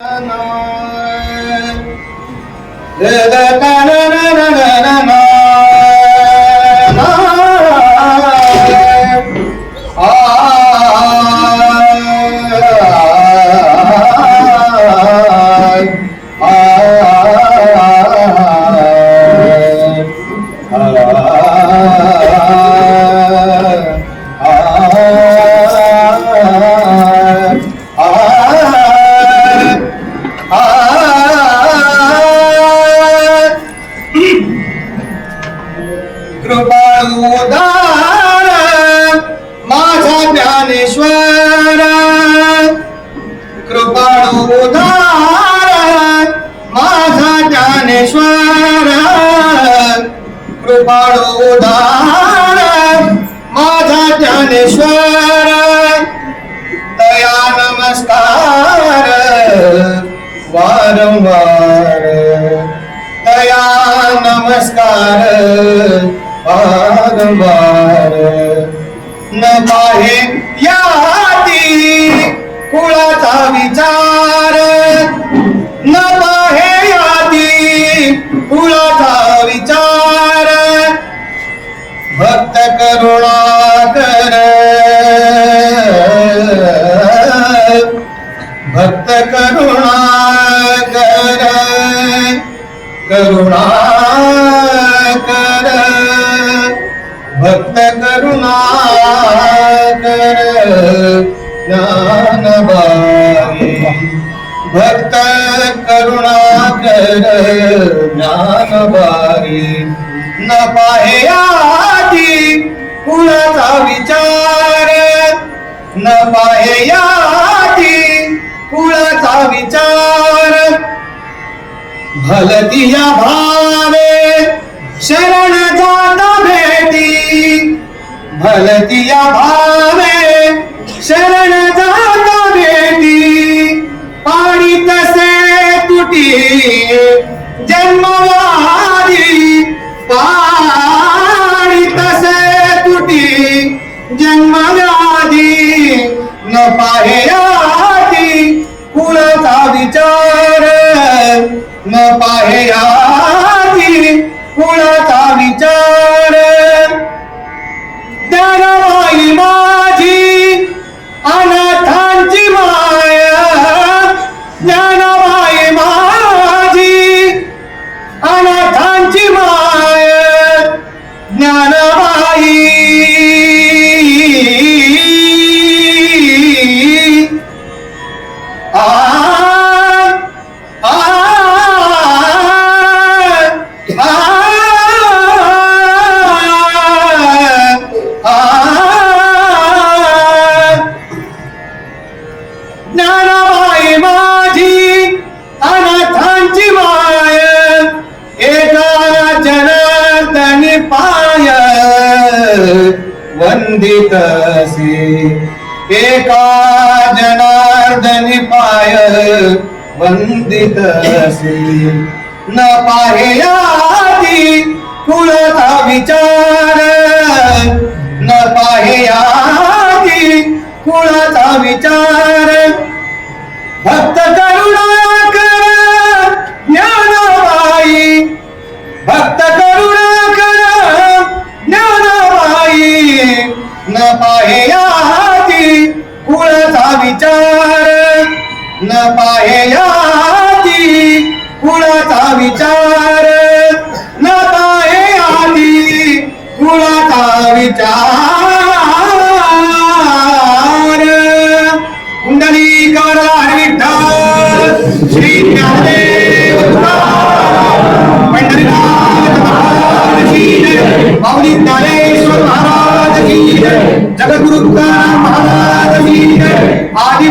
Lord, कृपाळुदार माझा ज्ञानेश्वर दया नमस्कार वारंवार. भक्त करुणाकर भक्त करुणाकर करुणाकर भक्त करुणाकर ज्ञानबाई भक्त करुणाकर ज्ञानबाई न पाहे आधी कुणाचा विचार? न पाहे आधी कुणाचा विचार? भलतिया भावे शरण जाता भेटी. भलतिया भावे जन्मव्याधी न पाहे आधी कुणाचा विचार जनार्दनी पाय वंदितसी एका जनार्दनी पाय वंदितसी न पाहे आधी कुळाचा विचार. न पाहे आधी कुळाचा विचार. न पाहे आधी कुळाचा विचार. न पाहे आधी कुळाचा विचार.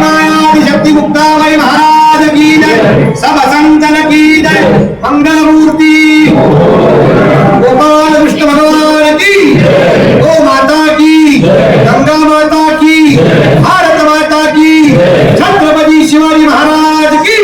आदिमायादि शक्ती मुक्ताबाई महाराज की जय सब संतन की जय मंगल मूर्ती गोपाल कृष्ण भगवान की गो माता की गंगा माता की भारत माता की छत्रपती शिवाजी महाराज की